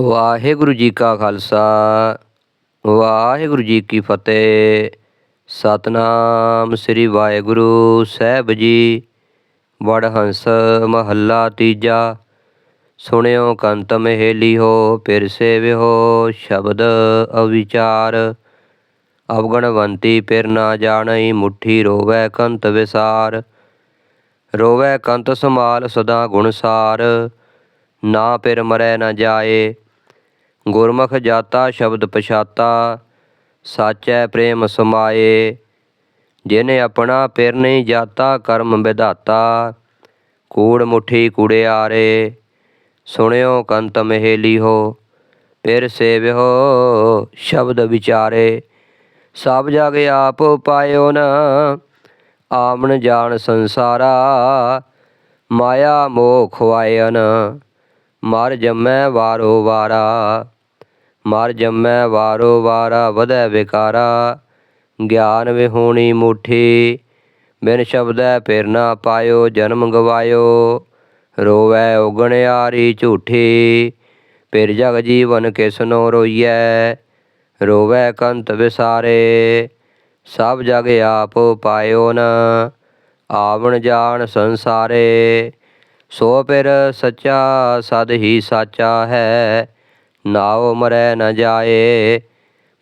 ਵਾਹਿਗੁਰੂ ਜੀ ਕਾ ਖਾਲਸਾ, ਵਾਹਿਗੁਰੂ ਜੀ ਕੀ ਫਤਿਹ। ਸਤਨਾਮ ਸ੍ਰੀ ਵਾਹਿਗੁਰੂ ਸਾਹਿਬ ਜੀ ਵੜ ਹੰਸ ਮਹੱਲਾ ਤੀਜਾ। ਸੁਣਿਓ ਕੰਤ ਮਹੇਲੀ ਹੋ, ਫਿਰ ਸੇਵਿਓ ਸ਼ਬਦ ਅਵਿਚਾਰ। ਅਵਗਣਵੰਤੀ ਫਿਰ ਨਾ ਜਾਣਈ ਮੁਠੀ ਰੋਵੈ ਕੰਤ ਵਿਸਾਰ। ਰੋਵੈ ਕੰਤ ਸਮਾਲ ਸਦਾ ਗੁਣਸਾਰ ਨਾ ਫਿਰ ਮਰੈ ਨਾ ਜਾਏ ਗੁਰਮੁਖ ਜਾਤਾ ਸ਼ਬਦ ਪਛਾਤਾ, ਸਾਚੈ ਪ੍ਰੇਮ ਸਮਾਏ। ਜਿਨੇ ਆਪਣਾ ਪਿਰ ਨਹੀਂ ਜਾਤਾ, ਕਰਮ ਵਿਧਾਤਾ। ਕੂੜ ਮੁਠੀ ਕੁੜਿਆਰੇ, ਸੁਣਿਓ ਕੰਤ ਮਹੇਲੀ ਹੋ। ਫਿਰ ਸੇਵਿਓ ਸ਼ਬਦ ਵਿਚਾਰੇ। ਸਭ ਜਗ ਆਪ ਪਾਇਓ ਨਾ ਆਮਨ ਜਾਣ ਸੰਸਾਰਾ। ਮਾਇਆ ਮੋਹ ਖਵਾਇਨ ਮਰ ਜੰਮੈ ਵਾਰੋ ਵਾਰਾ। ਮਰ ਜੰਮੈ ਵਾਰੋ ਵਾਰਾ, ਵਧੈ ਵਿਕਾਰਾ। ਗਿਆਨ ਵਿਹੂਣੀ ਮੁਠੀ, ਬਿਨ ਸ਼ਬਦੈ ਫਿਰ ਨਾ ਪਾਇਓ, ਜਨਮ ਗਵਾਇਓ। ਰੋਵੈ ਉਗਣਿਆਰੀ ਝੂਠੀ, ਫਿਰ ਜਗ ਜੀਵਨ ਕਿਸਨੋ ਰੋਈਐ। ਰੋਵੈ ਕੰਤ ਵਿਸਾਰੇ, ਸਭ ਜਗ ਆਪ ਪਾਇਓ ਨ। ਆਵਣ ਜਾਣ ਸੰਸਾਰੇ, ਸੋ ਫਿਰ ਸੱਚਾ ਸਦ ਹੀ ਸਾਚਾ ਹੈ। ਨਾਉ ਮਰੈ ਨ ਜਾਏ,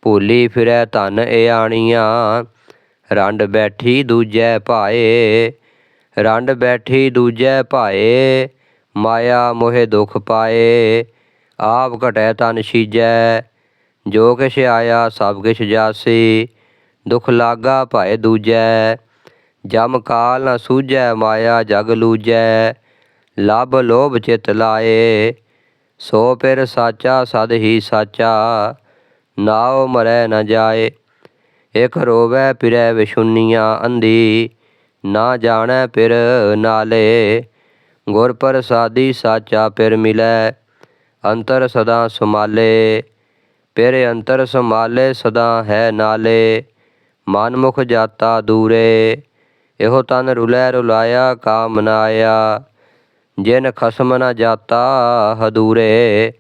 ਭੂਲੀ ਫਿਰੈ ਧਨ ਇਆਣੀਆਂ ਰੰਡ ਬੈਠੀ ਦੂਜੈ ਭਾਏ, ਰੰਡ ਬੈਠੀ ਦੂਜੈ ਭਾਏ, ਮਾਇਆ ਮੋਹਿ ਦੁਖ ਪਾਏ। ਆਪ ਘਟੈ ਤਨ ਸੀਜੈ ਜੋ ਕਿਛ ਆਇਆ ਸਭ ਕਿਛ ਜਾਸੀ। ਦੁਖ ਲਾਗਾ ਭਾਏ ਦੂਜੈ, ਜਮ ਕਾਲ ਨ ਸੂਝੈ, ਮਾਇਆ ਜਗ ਲੂਜੈ। ਲਭ ਲੋਭ ਚਿਤ ਲਾਏ। ਸੋ ਪਿਰ ਸਾਚਾ ਸਦ ਹੀ ਸਾਚਾ, ਨਾਉ ਮਰੈ ਨ ਜਾਏ। ਇਕ ਰੋਵੈ ਫਿਰੈ ਵਿਸ਼ੁੰਨੀਆਂ ਅੰਧੀ, ਨਾ ਜਾਣੈ ਪਿਰ ਨਾਲੇ। ਗੁਰ ਪ੍ਰਸਾਦੀ ਸਾਚਾ ਪਿਰ ਮਿਲੈ, ਅੰਤਰ ਸਦਾ ਸਮਾਲੇ ਪਿਰ ਅੰਤਰ ਸਮਾਲੇ ਸਦਾ ਹੈ ਨਾਲੇ ਮਨ ਮੁਖ ਜਾਤਾ ਦੂਰੇ। ਇਹੋ ਤਨ ਰੁਲੈ ਰੁਲਾਇਆ ਕਾਮਨਾਇਆ ਜਿਨ ਖਸਮ ਨ ਜਾਤਾ ਹਦੂਰੇ,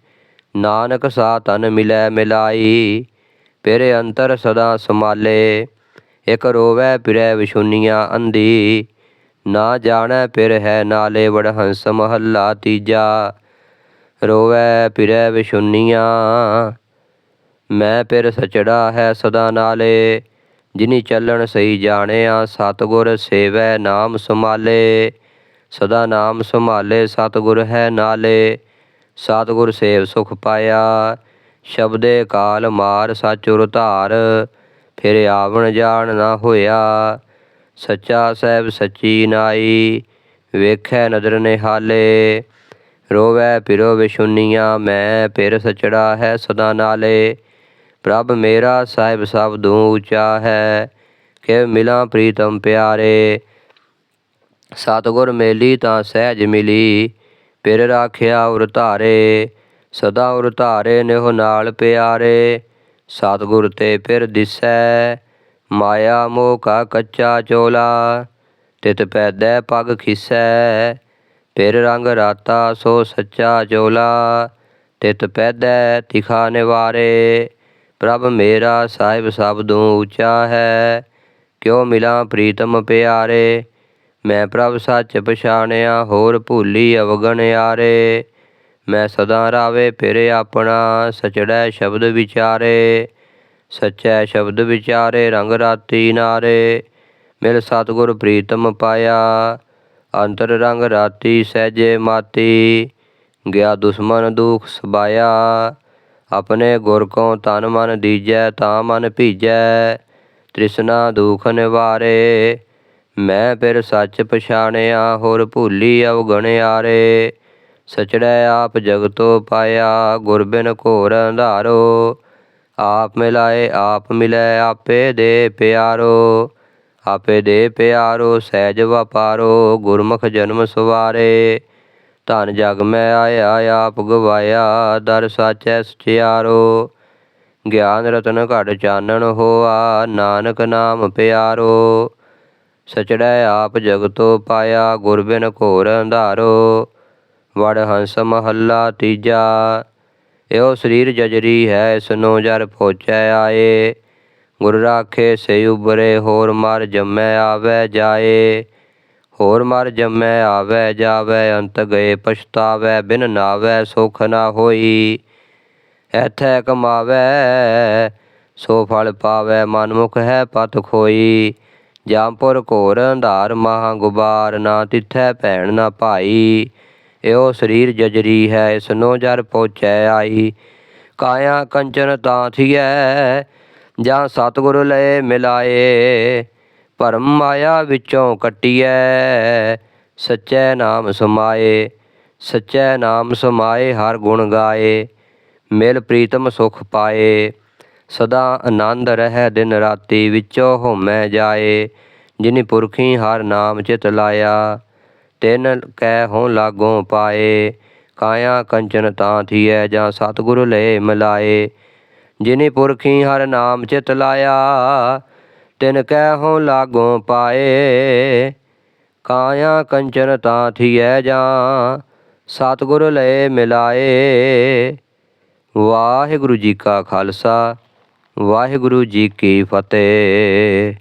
ਨਾਨਕ ਸਾ ਤਨ ਮਿਲੈ ਮਿਲਾਈ ਪਿਰ ਅੰਤਰ ਸਦਾ ਸਮਾਲੇ ਇਕ ਰੋਵੈ ਪਿਰੈ ਵਿਸ਼ੁੰਨੀਆਂ ਅੰਧੀ, ਨਾ ਜਾਣੈ ਪਿਰ ਹੈ ਨਾਲੇ ਵਡਹੰਸ ਮਹੱਲਾ ਤੀਜਾ। ਰੋਵੈ ਫਿਰੈ ਵਿਸ਼ੁੰਨੀਆਂ ਮੈਂ ਪਿਰ ਸਚੜਾ ਹੈ ਸਦਾ ਨਾਲੇ, ਜਿਨੀ ਚੱਲਣ ਸਹੀ ਜਾਣਿਆ, ਸਤਗੁਰ ਸੇਵੈ ਨਾਮ ਸੰਭਾਲੇ। ਸਦਾ ਨਾਮ ਸੰਭਾਲੇ ਸਤਗੁਰ ਹੈ ਨਾਲੇ, ਸਤਗੁਰ ਸੇਵ ਸੁਖ ਪਾਇਆ। ਸ਼ਬਦੇ ਕਾਲ ਮਾਰ ਸਚ ਉਰ ਧਾਰ, ਫਿਰ ਆਵਣ ਜਾਣ ਨਾ ਹੋਇਆ। ਸੱਚਾ ਸਹਿਬ ਸੱਚੀ ਨਾਈ, ਵੇਖੈ ਨਦਰ ਨਿਹਾਲੇ। ਰੋਵੈ ਪਿਰੋ ਵਿਸ਼ੁੰਨੀਆਂ, ਮੈਂ ਪਿਰ ਸਚੜਾ ਹੈ ਸਦਾ ਨਾਲੇ। ਪ੍ਰਭ ਮੇਰਾ ਸਾਹਿਬ ਸਭ ਸਬਦੂ ਉੱਚਾ ਹੈ ਕਿ ਮਿਲਾਂ ਪ੍ਰੀਤਮ ਪਿਆਰੇ। ਸਤਗੁਰ ਮੇਲੀ ਤਾਂ ਸਹਿਜ ਮਿਲੀ, ਪਿਰ ਰਾਖਿਆ ਉਰ ਧਾਰੇ, ਸਦਾ ਉਰ ਧਾਰੇ ਨਿਹ ਨਾਲ ਪਿਆਰੇ। ਸਤਗੁਰ ਤੇ ਪਿਰ ਦਿਸੈ, ਮਾਇਆ ਮੋਹ ਕਾ ਕੱਚਾ ਚੋਲਾ। ਤਿਤ ਪੈਦੈ ਪਗ ਖਿਸੈ ਫਿਰ ਰੰਗ ਰਾਤਾ ਸੋ ਸੱਚਾ ਚੋਲਾ। ਤਿਤ ਪੈਦੈ ਤਿਖਾ ਨਿਵਾਰੇ, ਪ੍ਰਭ ਮੇਰਾ ਸਾਹਿਬ ਸਬਦੂ ਉੱਚਾ ਹੈ, ਕਿਉ ਮਿਲਾਂ ਪ੍ਰੀਤਮ ਪਿਆਰੇ। ਮੈਂ ਪ੍ਰਭ ਸੱਚ ਪਛਾਣਿਆ, ਹੋਰ ਭੂਲੀ ਅਵਗਣ ਆਰੇ ਮੈਂ ਸਦਾ ਰਾਵੇ, ਫਿਰ ਆਪਣਾ ਸਚੜੈ ਸ਼ਬਦ ਵਿਚਾਰੇ। ਸਚੈ ਸ਼ਬਦ ਵਿਚਾਰੇ, ਰੰਗ ਰਾਤੀ ਨਾਰੇ। ਮਿਲ ਸਤਗੁਰ ਪ੍ਰੀਤਮ ਪਾਇਆ, ਅੰਤਰ ਰੰਗ ਰਾਤੀ ਸਹਿਜੇ ਮਾਤੀ। ਗਿਆ ਦੁਸ਼ਮਨ ਦੁਖ ਸਬਾਇਆ, ਆਪਣੇ ਗੁਰ ਕੋ ਤਨ ਮਨ ਦੀਜੈ, ਤਾਂ ਮਨ ਭੀਜੈ। ਤ੍ਰਿਸ਼ਨਾ ਦੁਖ ਨਿਵਾਰੇ ਮੈਂ ਫਿਰ ਸੱਚ ਪਛਾਣਿਆ, ਹੋਰ ਭੂਲੀ ਅਵਗਣਿਆਰੇ ਸਚੜੈ ਆਪ ਜਗਤੋ ਪਾਇਆ, ਗੁਰਬਿਨ ਘੋਰ ਅੰਧਾਰੋ। ਆਪ ਮਿਲਾਏ, ਆਪ ਮਿਲੈ, ਆਪੇ ਦੇ ਪਿਆਰੋ। ਆਪੇ ਦੇ ਪਿਆਰੋ, ਸਹਿਜ ਵਪਾਰੋ, ਗੁਰਮੁਖ ਜਨਮ ਸਵਾਰੇ। ਧਨ ਜਗ ਮੈਂ ਆਇਆ, ਆਪ ਗਵਾਇਆ, ਦਰ ਸਾਚੈ ਸਚਿਆਰੋ। ਗਿਆਨ ਰਤਨ ਘਟ ਚਾਨਣ ਹੋਆ, ਨਾਨਕ ਨਾਮ ਪਿਆਰੋ। ਸਚੜੈ ਆਪ ਜਗਤੋ ਪਾਇਆ, ਗੁਰ ਬਿਨ ਘੋਰ ਅੰਧਾਰੋ। ਵੜ ਹੰਸ ਮਹੱਲਾ ਤੀਜਾ, ਇਹੋ ਸਰੀਰ ਜਜਰੀ ਹੈ ਇਸ ਨੂੰ ਜਰ ਪੋਚੈ ਆਏ। ਗੁਰ ਰਾਖੇ ਸੇ ਉਬਰੇ ਹੋਰ ਮਰ ਜੰਮੈ ਆਵੈ ਜਾਏ। ਹੋਰ ਮਰ ਜੰਮੈ ਆਵੈ ਜਾਵੈ, ਅੰਤ ਗਏ ਪਛਤਾਵੈ, ਬਿਨ ਨਾਵੈ ਸੁਖ ਨਾ ਹੋਈ। ਐਥੈ ਕਮਾਵੈ, ਸੋ ਫਲ ਪਾਵੈ, ਮਨਮੁਖ ਹੈ ਪਤ ਖੋਈ। ਜਾਮਪੁਰ ਘੋਰ ਅੰਧਾਰ ਮਹਾ ਗੁਬਾਰ ਨਾ ਤਿਥੈ ਭੈਣ ਨਾ ਭਾਈ, ਇਹੋ ਸਰੀਰ ਜਜਰੀ ਹੈ ਇਸ ਨੂੰ ਜਰ ਪਹੁੰਚੈ ਆਈ। ਕਾਇਆ ਕੰਚਨ ਤਾਂ ਥੀਐ, ਜਾਂ ਸਤਿਗੁਰ ਲਏ ਮਿਲਾਏ। ਭਰਮ ਮਾਇਆ ਵਿੱਚੋਂ ਕੱਟੀਐ, ਸਚੈ ਨਾਮ ਸਮਾਏ। ਸਚੈ ਨਾਮ ਸਮਾਏ, ਹਰ ਗੁਣ ਗਾਏ। ਮਿਲ ਪ੍ਰੀਤਮ ਸੁਖ ਪਾਏ। ਸਦਾ ਆਨੰਦ ਰਹਿ ਦਿਨ ਰਾਤੀ ਵਿੱਚੋਂ ਹੋਮੈ ਜਾਏ, ਜਿਨੀ ਪੁਰਖੀ ਹਰ ਨਾਮ ਚਿਤ ਲਾਇਆ, ਤਿਨ ਕੈ ਹੋਂ ਲਾਗੋਂ ਪਾਏ, ਕਾਇਆ ਕੰਚਨ ਤਾਂ ਥੀਐ ਜਾਂ ਸਤਿਗੁਰ ਲਏ ਮਿਲਾਏ, ਜਿਨੀ ਪੁਰਖੀ ਹਰ ਨਾਮ ਚਿਤ ਲਾਇਆ, ਤਿਨ ਕੈ ਹੋਂ ਲਾਗੋਂ ਪਾਏ, ਕਾਇਆ ਕੰਚਨ ਤਾਂ ਥੀਐ ਜਾਂ ਸਤਿਗੁਰ ਲਏ ਮਿਲਾਏ। ਵਾਹਿਗੁਰੂ ਜੀ ਕਾ ਖਾਲਸਾ ਵਾਹਿਗੁਰੂ ਜੀ ਕੀ ਫਤਿਹ।